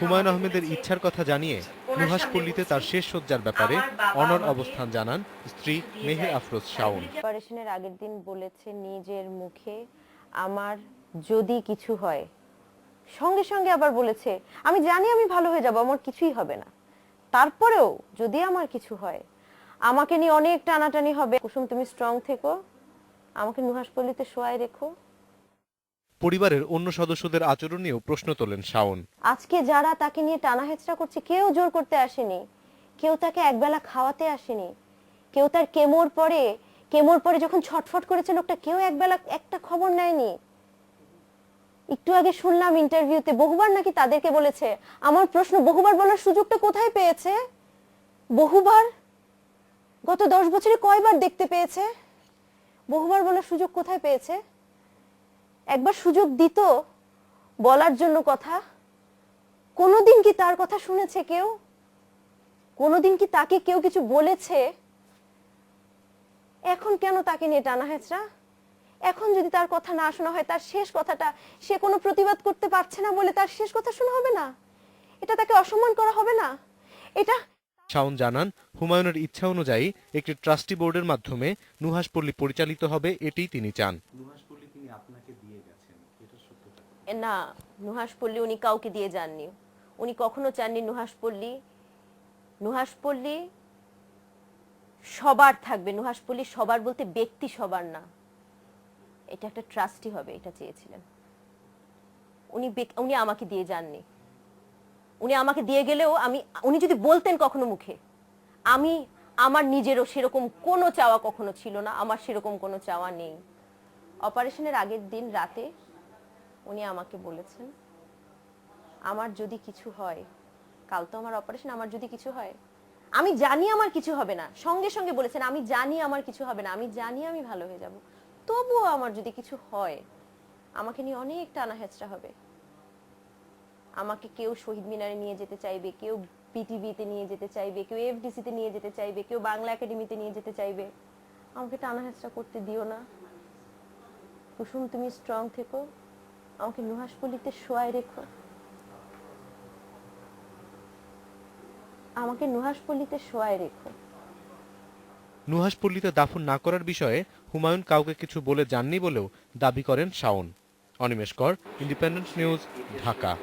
হুমায়ুন আহমেদের ইচ্ছার কথা জানিয়ে নুহাসপল্লীতে তার শেষ শয্যার ব্যাপারে অনর অবস্থান জানান স্ত্রী মেহের আফরোজ শাওন। অপারেশনের আগের দিন বলেছে নিজের মুখে আমার যদি কিছু হয় সঙ্গে সঙ্গে আবার বলেছে আমি জানি আমি ভালো হয়ে যাব আমার কিছুই হবে না। তারপরেও যদি আমার কিছু হয় আমাকে নিয়ে অনেক টানাটানি হবে। কুসুম তুমি স্ট্রং থেকো। আমাকে নুহাসপল্লীতে শোয়াই রেখো। পরিবারের অন্য সদস্যদের আচরণ নিয়েও প্রশ্ন তোলেন শাওন। আজকে যারা তাকে নিয়ে টানা হেচড়া করছে, কেউ জোর করতে আসেনি। কেউ তাকে একবেলা খাওয়াতে আসেনি। কেউ তার কেমোর পরে কেমোর পরে যখন ছটফট করেছে লোকটা, কেউ একবেলা একটা খবর নেয়নি। একটু আগে শুনলাম ইন্টারভিউতে, বহুবার নাকি তাদেরকে বলেছে, আমার প্রশ্ন, বহুবার বলার সুযোগটা কোথায় পেয়েছে? বহুবার? গত দশ বছরে কয়বার দেখতে পেয়েছে? বহুবার বলার সুযোগ কোথায় পেয়েছে? একবার সুযোগ দিত বলার জন্য কথা। কোনোদিন কি তার কথা শুনেছে কেউ? কোনোদিন কি তাকে কেউ কিছু বলেছে? এখন কেন তাকে নিয়ে টানা হেঁচড়া এখন যদি তার কথা না শোনা হয় তার শেষ কথাটা সে কোনো প্রতিবাদ করতে পারছে না বলে তার শেষ কথা শোনা হবে না? এটা তাকে অসম্মান করা হবে না? এটা শাওন জানান হুমায়ুনের ইচ্ছা অনুযায়ী একটি ট্রাস্টি বোর্ডের মাধ্যমে নুহাসপল্লী পরিচালিত হবে এটিই তিনি চান নুহাসপল্লী তিনি আপনাকে দিয়ে গেছেন এটা সত্যতা না নুহাসপল্লী উনি কাউকে দিয়ে যাননি। উনি কখনো চাননি নুহাসপল্লী নুহাসপল্লী সবার থাকবে। নুহাসপল্লী সবার বলতে ব্যক্তি সবার না। এটা একটা ট্রাস্টি হবে, এটা চেয়েছিলেন। উনি উনি আমাকে দিয়ে যাননি। উনি আমাকে দিয়ে গেলেও আমি, উনি যদি বলতেন কখনো মুখে, আমি আমার নিজেরও সেরকম কোনো চাওয়া কখনো ছিল না, আমার সেরকম কোনো চাওয়া নেই। অপারেশনের আগের দিন রাতে উনি আমাকে বলেছেন, আমার যদি কিছু হয়, কাল তো আমার অপারেশন আমার যদি কিছু হয়, আমি জানি আমার কিছু হবে না। সঙ্গে সঙ্গে বলেছেন, আমি জানি আমার কিছু হবে না, আমি জানি আমি ভালো হয়ে যাব। তবুও আমার যদি কিছু হয়, আমাকে নিয়ে অনেক টানা হেঁচড়া হবে। আমাকে কেউ শহীদ মিনারে নিয়ে যেতে চাইবে, কেউ পিটিভিতে নিয়ে যেতে চাইবে, কেউ এফডিসিতে নিয়ে যেতে চাইবে, কেউ বাংলা একাডেমিতে নিয়ে যেতে চাইবে। আমাকে টানা হেঁচড়া করতে দিও না। কুসুম, তুমি স্ট্রং থেকো। আমাকে নুহাস নুহাসপল্লিতে শোয়ায় রেখো। আমাকে নুহাস নুহাসপল্লিতে শোয়ায় রেখো। নুহাস পল্লিতে দাফন না করার বিষয়ে হুমায়ুন কাউকে কিছু বলে যাননি বলেও দাবি করেন শাওন। অনিমেষ কর ইন্ডিপেন্ডেন্স নিউজ ঢাকা।